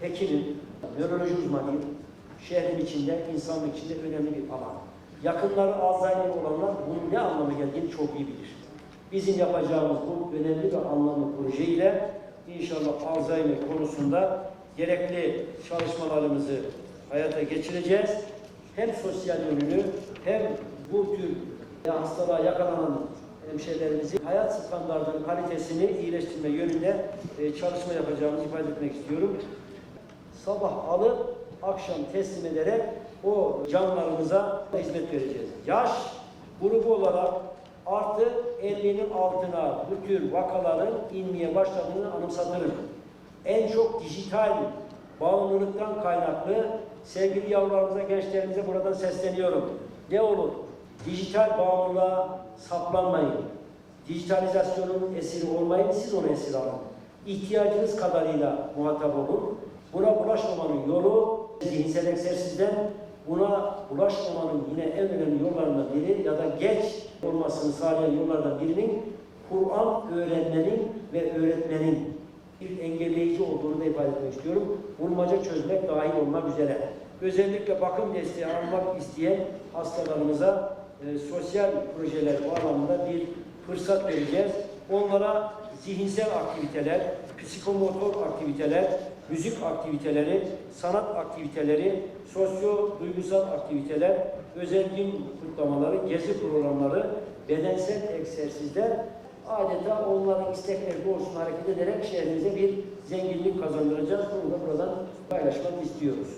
hekimim, nöroloji uzmanıyım. Şehrin içinde, insanlık içinde önemli bir alan. Yakınları Alzheimer olanlar bunun ne anlama geldiğini çok iyi bilir. Bizim yapacağımız bu önemli ve anlamlı projeyle inşallah Alzheimer konusunda gerekli çalışmalarımızı hayata geçireceğiz. Hem sosyal yönünü hem bu tür hastalığa yakalanan hemşehrilerimizin hayat standartının kalitesini iyileştirme yönünde e, çalışma yapacağımızı ifade etmek istiyorum. Sabah alıp akşam teslim ederek o canlarımıza hizmet vereceğiz. Yaş grubu olarak artı 50'nin altına bu tür vakaların inmeye başladığını anımsatırım. En çok dijital bağımlılıktan kaynaklı sevgili yavrularımıza, gençlerimize buradan sesleniyorum. Ne olur? Dijital bağımlılığa saplanmayın. Dijitalizasyonun esiri olmayın, siz onu esir alın. İhtiyacınız kadarıyla muhatap olun. Buna bulaşmamanın yolu zihinsel egzersizden, buna bulaşmamanın yine en önemli yollarından biri ya da geç olmasını sağlayan yollardan birinin Kur'an öğrenmenin ve öğretmenin bir engelleyici olduğunu da ifade etmek istiyorum. Bulmaca çözmek dahil olmak üzere. Özellikle bakım desteği almak isteyen hastalarımıza e, sosyal projeler bağlamında bir fırsat vereceğiz. Onlara zihinsel aktiviteler, psikomotor aktiviteler, müzik aktiviteleri, sanat aktiviteleri, sosyo-duygusal aktiviteler, özel gün kutlamaları, gezi programları, bedensel egzersizler adeta onların istekleri doğrusunda hareket ederek şehrimize bir zenginlik kazandıracağız. Bunu da buradan paylaşmak istiyoruz.